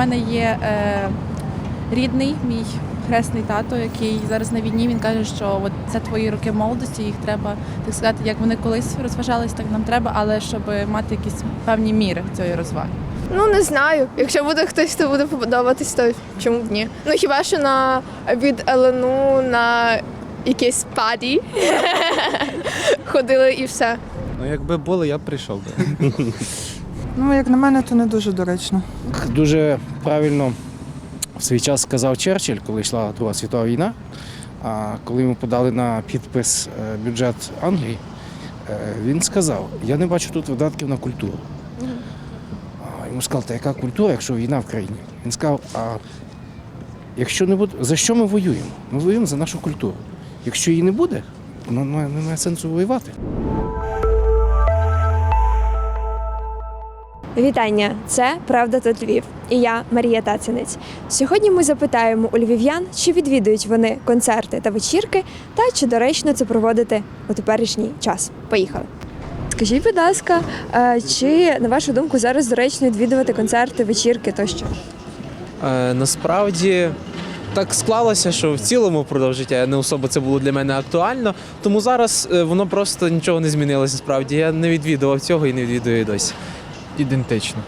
мене є е, рідний мій хресний тато, який зараз на війні. Він каже, що от це твої роки молодості, їх треба так сказати, як вони колись розважались, так нам треба, але щоб мати якісь певні міри цієї розваги. Ну не знаю. Якщо буде хтось, хто буде подобатись, то чому б ні? Ну хіба що на від Елену на якесь паді ходили і все. Ну, якби було, я б прийшов би. Ну, як на мене, то не дуже доречно. Дуже правильно в свій час сказав Черчилль, коли йшла Друга світова війна. А коли йому подали на підпис е, бюджет Англії, е, він сказав: Я не бачу тут видатків на культуру. Йому сказали, та яка культура, якщо війна в країні? Він сказав, а якщо не буде, за що ми воюємо? Ми воюємо за нашу культуру. Якщо її не буде, то немає, немає сенсу воювати. Вітання! Це Правда тут Львів. І я Марія Тацинець. Сьогодні ми запитаємо у львів'ян, чи відвідують вони концерти та вечірки, та чи доречно це проводити у теперішній час. Поїхали. Скажіть, будь ласка, е, чи на вашу думку зараз доречно відвідувати концерти, вечірки тощо? Е, насправді так склалося, що в цілому впродовж життя не особо це було для мене актуально. Тому зараз е, воно просто нічого не змінилося. Справді я не відвідував цього і не відвідую досі. Ідентично.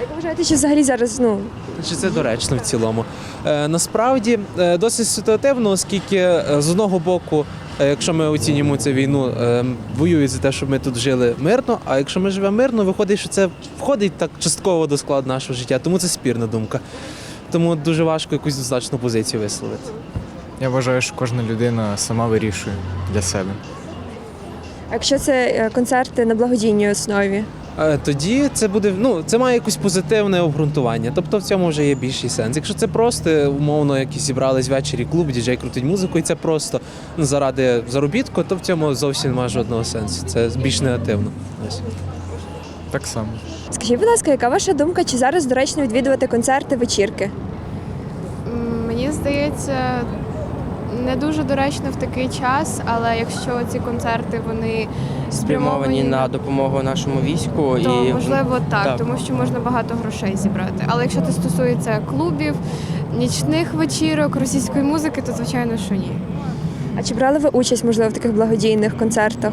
Як ви вважаєте, чи взагалі зараз ну Чи це доречно в цілому? Е, насправді е, досить ситуативно, оскільки е, з одного боку. е, Якщо ми оцінюємо цю війну, е, воюють за те, щоб ми тут жили мирно. А якщо ми живемо мирно, виходить, що це входить так частково до складу нашого життя. Тому це спірна думка. Тому дуже важко якусь достатньну позицію висловити. Я вважаю, що кожна людина сама вирішує для себе. якщо це е, концерти на благодійній основі? Е, Тоді це буде ну це має якесь позитивне обґрунтування. Тобто в цьому вже є більший сенс. Якщо це просто умовно, якісь зібрались ввечері клуб, діджей крутить музику, і це просто ну, заради заробітку, то в цьому зовсім немає жодного сенсу. Це більш негативно. Ось. Так само. Скажіть, будь ласка, яка ваша думка, чи зараз доречно відвідувати концерти, вечірки? Мені здається, не дуже доречно в такий час, але якщо ці концерти вони спрямовані на допомогу нашому війську то і можливо так, так. тому що можна багато грошей зібрати. Але якщо це стосується клубів, нічних вечірок, російської музики, то звичайно, що ні. А чи брали ви участь, можливо, в таких благодійних концертах?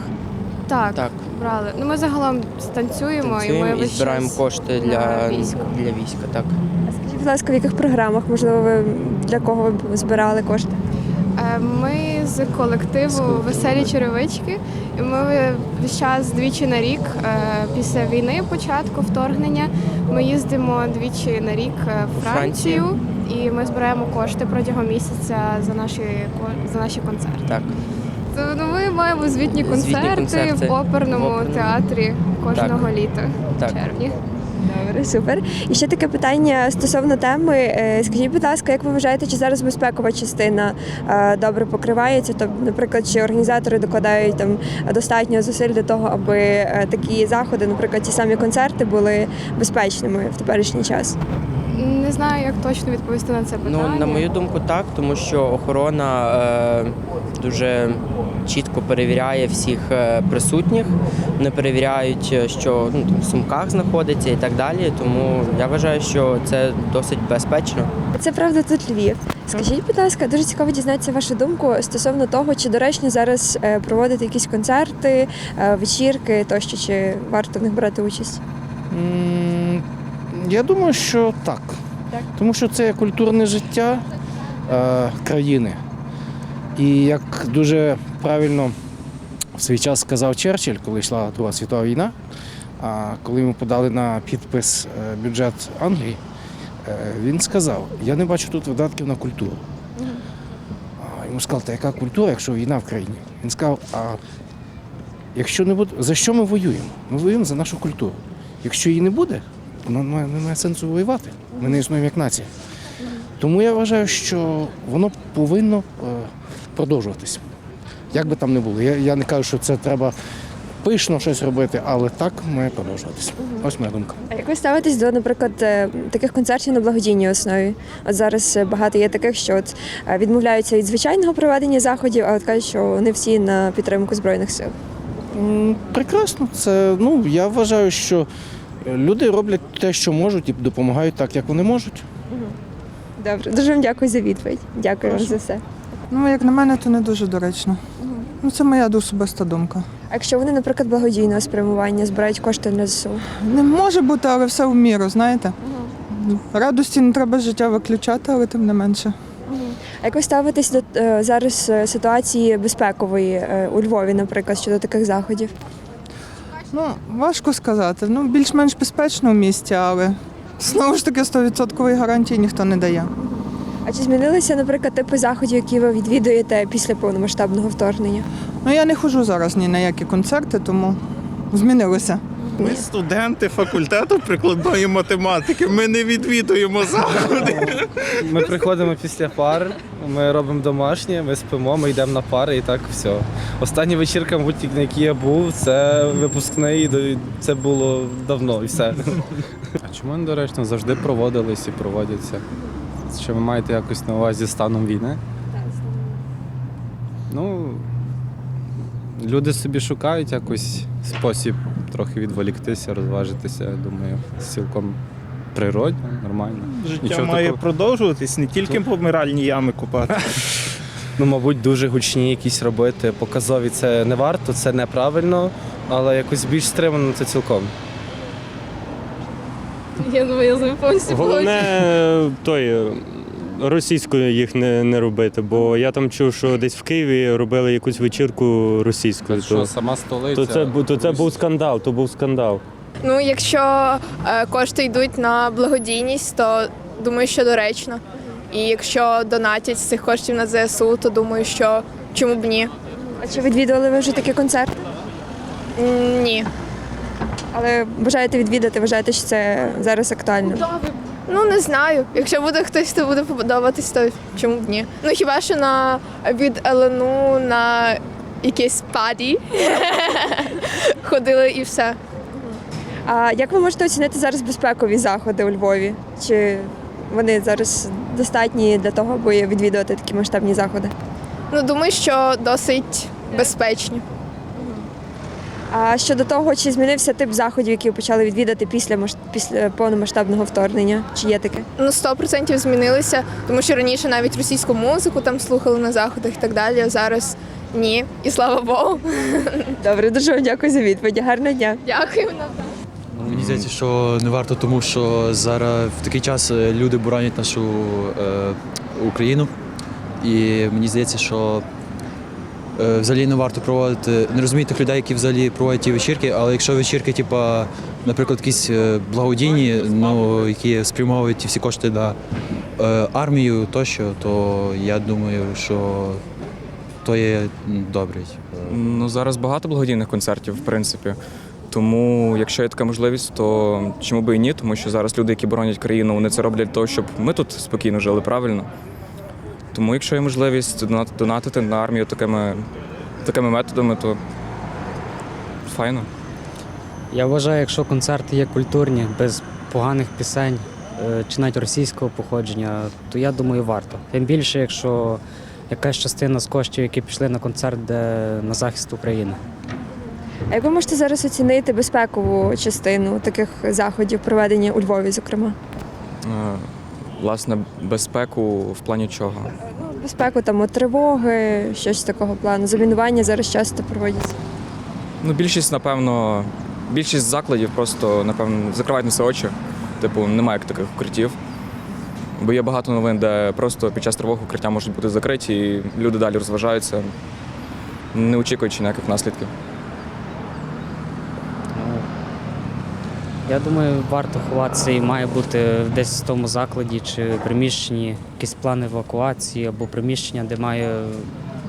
Так, так брали. Ну ми загалом станцюємо, танцюємо і ми і збираємо кошти для військо. для війська. Так А скажіть, будь ласка, в яких програмах, можливо, ви для кого ви б збирали кошти? Ми з колективу Веселі черевички. І ми весь час двічі на рік е, після війни, початку вторгнення, ми їздимо двічі на рік е, в Францію, і ми збираємо кошти протягом місяця за наші за наші концерти. так. То ну, ми маємо звітні Звітні концерти, концерти в оперному в оперному. театрі кожного літа в червні. Добре, супер. І ще таке питання стосовно теми. Е, Скажіть, будь ласка, як ви вважаєте, чи зараз безпекова частина е, добре покривається? Тобто, наприклад, чи організатори докладають там достатньо зусиль для того, аби е, такі заходи, наприклад, ті самі концерти, були безпечними в теперішній час? Не знаю, як точно відповісти на це питання. Ну на мою думку, так, тому що охорона е, дуже чітко перевіряє всіх е, присутніх. Вони перевіряють, е, що ну, там, в сумках знаходиться і так далі. Тому я вважаю, що це досить безпечно. Це правда тут Львів. Скажіть, будь ласка, дуже цікаво дізнатися вашу думку стосовно того, чи доречно зараз е, проводити якісь концерти, вечірки тощо, чи варто в них брати участь? М, Я думаю, що так. Так? Тому що це культурне життя е, країни. І як дуже правильно в свій час сказав Черчилль, коли йшла Друга світова війна, а коли йому подали на підпис е, бюджет Англії, е, він сказав: Я не бачу тут видатків на культуру. Йому сказали, та яка культура, якщо війна в країні? Він сказав, а якщо не буде, за що ми воюємо? Ми воюємо за нашу культуру. Якщо її не буде, немає, немає сенсу воювати. Ми не існуємо як нація. Тому я вважаю, що воно повинно е, продовжуватись. Як би там не було. Я, я не кажу, що це треба пишно щось робити, але так має продовжуватись. Ось моя думка. А як ви ставитесь до, наприклад, е, таких концертів на благодійній основі? От зараз е, багато є таких, що от відмовляються від звичайного проведення заходів, а от кажуть, що вони всі на підтримку збройних сил. Прекрасно. Це ну я вважаю, що люди роблять те, що можуть, і допомагають так, як вони можуть. Добре, дуже вам дякую за відповідь. Дякую вам за все. Ну, як на мене, то не дуже доречно. Ну, це моя особиста думка. А якщо вони, наприклад, благодійного спрямування збирають кошти на ЗСУ? Не може бути, але все в міру, знаєте. Радості не треба з життя виключати, але тим не менше. А як ви ставитесь до е, зараз е, ситуації безпекової е, у Львові, наприклад, щодо таких заходів? Ну, важко сказати. Ну, більш-менш безпечно в місті, але знову ж таки 100% гарантії ніхто не дає. А чи змінилися, наприклад, типи заходів, які ви відвідуєте після повномасштабного вторгнення? Ну, я не ходжу зараз ні на які концерти, тому змінилося. Ми студенти факультету прикладної математики. Ми не відвідуємо заходи. Ми приходимо після пар, ми робимо домашнє, ми спимо, ми йдемо на пари і так все. Остання вечірка, мабуть, на якій я був, це випускний, це було давно і все. А чому недоречно? Завжди проводились і проводяться. Що ви маєте якось на увазі станом війни? Ну, люди собі шукають якось спосіб трохи відволіктися, розважитися. Я думаю, цілком природно, нормально. Життя Нічого має такого. продовжуватись, не тільки помиральні ями купати. Ну, мабуть, дуже гучні якісь робити. Показові це не варто, це неправильно, але якось більш стримано це цілком. Я думаю, я з ним повністю Головне той російською їх не, не робити, бо я там чув, що десь в Києві робили якусь вечірку російською. Що То, сама столиця. то, це, то це був скандал, то був скандал. Ну, якщо е, кошти йдуть на благодійність, то думаю, що доречно. І якщо донатять з цих коштів на ЗСУ, то думаю, що чому б ні? А чи відвідували ви вже такі концерти? Ні. Але бажаєте відвідати, вважаєте, що це зараз актуально? Ну не знаю. Якщо буде хтось, хто буде подобатись, то чому б ні? Ну хіба що на від Елену на якесь паді ходили і все. А як ви можете оцінити зараз безпекові заходи у Львові? Чи вони зараз достатні для того, аби відвідувати такі масштабні заходи? Ну думаю, що досить безпечні. А щодо того, чи змінився тип заходів, які ви почали відвідати після після повномасштабного вторгнення? Чи є таке? Ну 100% змінилися, тому що раніше навіть російську музику там слухали на заходах і так далі. А зараз ні. І слава Богу. Добре, дуже вам дякую за відповідь. Гарного дня. Дякую. Мені здається, що не варто, тому що зараз в такий час е, люди боронять нашу е, Україну. І мені здається, що взагалі не варто проводити, не розумію тих людей, які взагалі проводять ті вечірки, але якщо вечірки, типа, наприклад, якісь е, благодійні, ну, які спрямовують всі кошти на е, армію тощо, то я думаю, що то є м, добре. Ну зараз багато благодійних концертів, в принципі. Тому, якщо є така можливість, то чому би і ні? Тому що зараз люди, які боронять країну, вони це роблять для того, щоб ми тут спокійно жили, правильно. Тому, якщо є можливість донатити на армію такими, такими методами, то файно. Я вважаю, якщо концерти є культурні, без поганих пісень е, чи навіть російського походження, то я думаю, варто. Тим більше, якщо якась частина з коштів, які пішли на концерт, де на захист України. А як ви можете зараз оцінити безпекову частину таких заходів, проведення у Львові, зокрема? Е, Власне, безпеку в плані чого? Ну, безпеку там от тривоги, щось такого плану. Замінування зараз часто проводяться. Ну, більшість, напевно, більшість закладів просто, напевно, закривають на це очі. Типу, немає таких укриттів. Бо є багато новин, де просто під час тривог укриття можуть бути закриті, і люди далі розважаються, не очікуючи ніяких наслідків. Я думаю, варто ховатися і має бути десь в тому закладі чи приміщенні якісь плани евакуації або приміщення, де має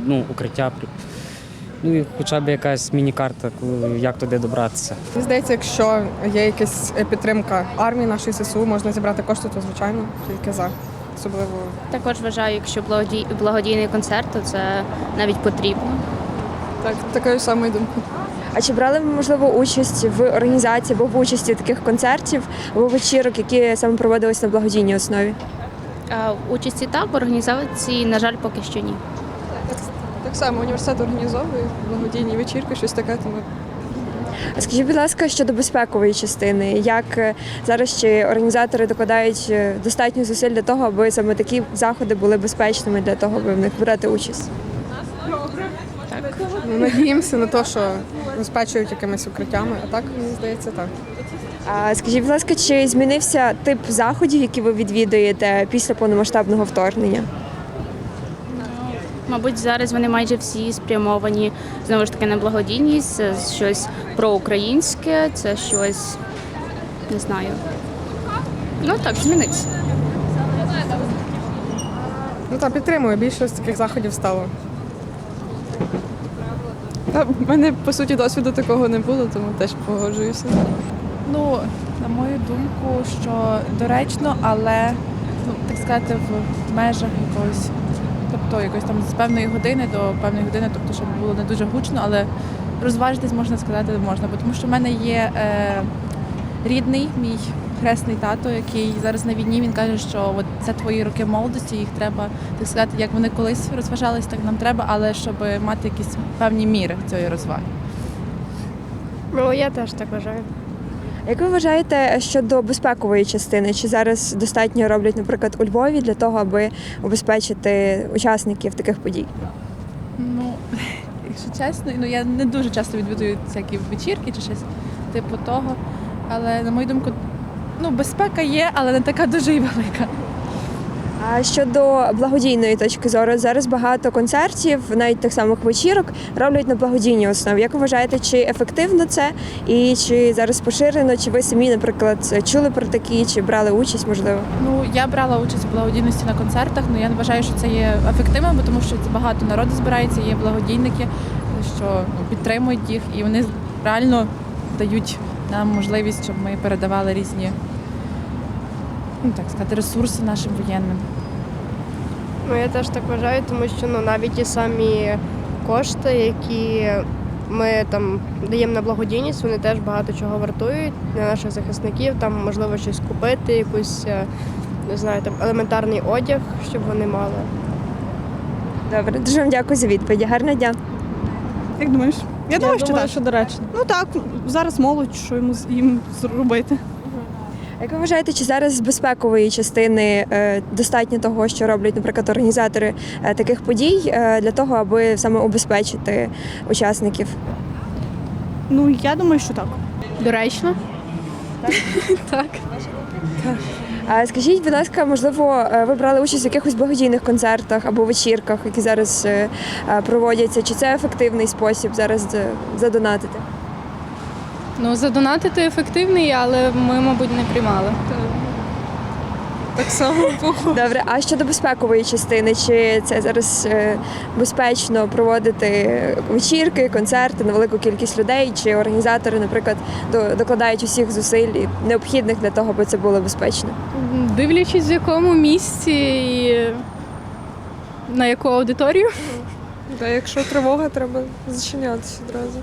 ну, укриття. Ну і хоча б якась міні-карта, як туди добратися. Мені здається, якщо є якась підтримка армії нашої ССУ, можна зібрати кошти, то звичайно тільки за. Особливо Також вважаю, якщо благодій... благодійний концерт, то це навіть потрібно. так, такої самої думки. А чи брали ви, можливо, участь в організації або в участі таких концертів або вечірок, які саме проводились на благодійній основі? А участі так, в організації, на жаль, поки що ні. Так само університет організовує благодійні вечірки, щось таке, тому А скажіть, будь ласка, щодо безпекової частини, як е, зараз чи організатори докладають е, достатньо зусиль для того, аби саме такі заходи були безпечними для того, аби в них брати участь? Надіємося на те, що забезпечують якимись укриттями, а так мені здається так. А скажіть, будь ласка, чи змінився тип заходів, які ви відвідуєте після повномасштабного вторгнення? Мабуть, зараз вони майже всі спрямовані знову ж таки на благодійність, це щось проукраїнське, це щось не знаю. Ну так, зміниться. Ну та підтримую, більше з таких заходів стало. В мене по суті досвіду такого не було, тому теж погоджуюся. Ну, на мою думку, що доречно, але ну, так сказати, в межах якогось, тобто якось там з певної години до певної години, тобто, щоб було не дуже гучно, але розважитись можна сказати можна. Бо тому що в мене є е, рідний мій хресний тато, який зараз на війні. Він каже, що от це твої роки молодості, їх треба так сказати, як вони колись розважались, так нам треба, але щоб мати якісь певні міри цієї розваги. Ну, я теж так вважаю. Як ви вважаєте щодо безпекової частини? Чи зараз достатньо роблять, наприклад, у Львові для того, аби обезпечити учасників таких подій? Ну, якщо чесно, ну я не дуже часто відвідую всякі вечірки чи щось типу того. Але на мою думку, ну безпека є, але не така дуже і велика. А щодо благодійної точки зору, зараз багато концертів, навіть тих самих вечірок, роблять на благодійній основі. Як ви вважаєте, чи ефективно це і чи зараз поширено? Чи ви самі, наприклад, чули про такі, чи брали участь, можливо? Ну я брала участь у благодійності на концертах. Ну я не вважаю, що це є ефективним, бо тому що це багато народу збирається, є благодійники, що ну, підтримують їх, і вони реально дають нам можливість, щоб ми передавали різні, ну так сказати, ресурси нашим воєнним. Ну, я теж так вважаю, тому що ну, навіть ті самі кошти, які ми там даємо на благодійність, вони теж багато чого вартують для наших захисників. Там можливо щось купити, якусь е, не знаю, там елементарний одяг, щоб вони мали. Добре, дуже вам дякую за відповіді. Гарного дня. Як думаєш? Я, думаю, що думаю, так. що доречно. Ну так, зараз молодь, що йому їм зробити. Як ви вважаєте, чи зараз з безпекової частини е, достатньо того, що роблять, наприклад, організатори е, таких подій е, для того, аби саме убезпечити учасників? Ну, я думаю, що так. Доречно. Так. А скажіть, будь ласка, можливо, ви брали участь в якихось благодійних концертах або вечірках, які зараз проводяться? Чи це ефективний спосіб зараз задонатити? Ну, задонатити ефективний, але ми, мабуть, не приймали. Так само. Добре, а щодо безпекової частини, чи це зараз е, безпечно проводити вечірки, концерти на велику кількість людей, чи організатори, наприклад, докладають усіх зусиль і необхідних для того, аби це було безпечно? Дивлячись, в якому місці і на яку аудиторію. Та якщо тривога, треба зачинятися одразу.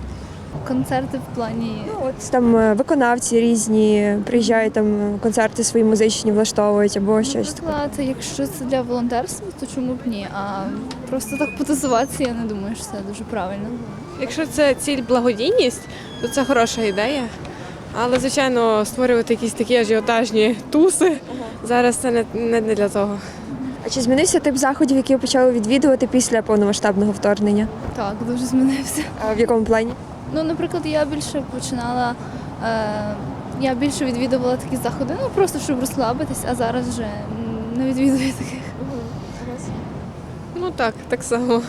Концерти в плані От там е, виконавці різні приїжджають там концерти свої музичні влаштовують або щось таке. Наприклад, якщо це для волонтерства, то чому б ні? А просто так потусуватися, я не думаю, що це дуже правильно. Якщо це ціль благодійність, то це хороша ідея. Але, звичайно, створювати якісь такі ажіотажні туси зараз це не, не не для того. А чи змінився тип заходів, які ви почали відвідувати після повномасштабного вторгнення? Так, дуже змінився. А в якому плані? Ну, наприклад, я більше починала. Е, я більше відвідувала такі заходи, ну просто щоб розслабитись, а зараз вже не відвідую таких. Ну так, так само.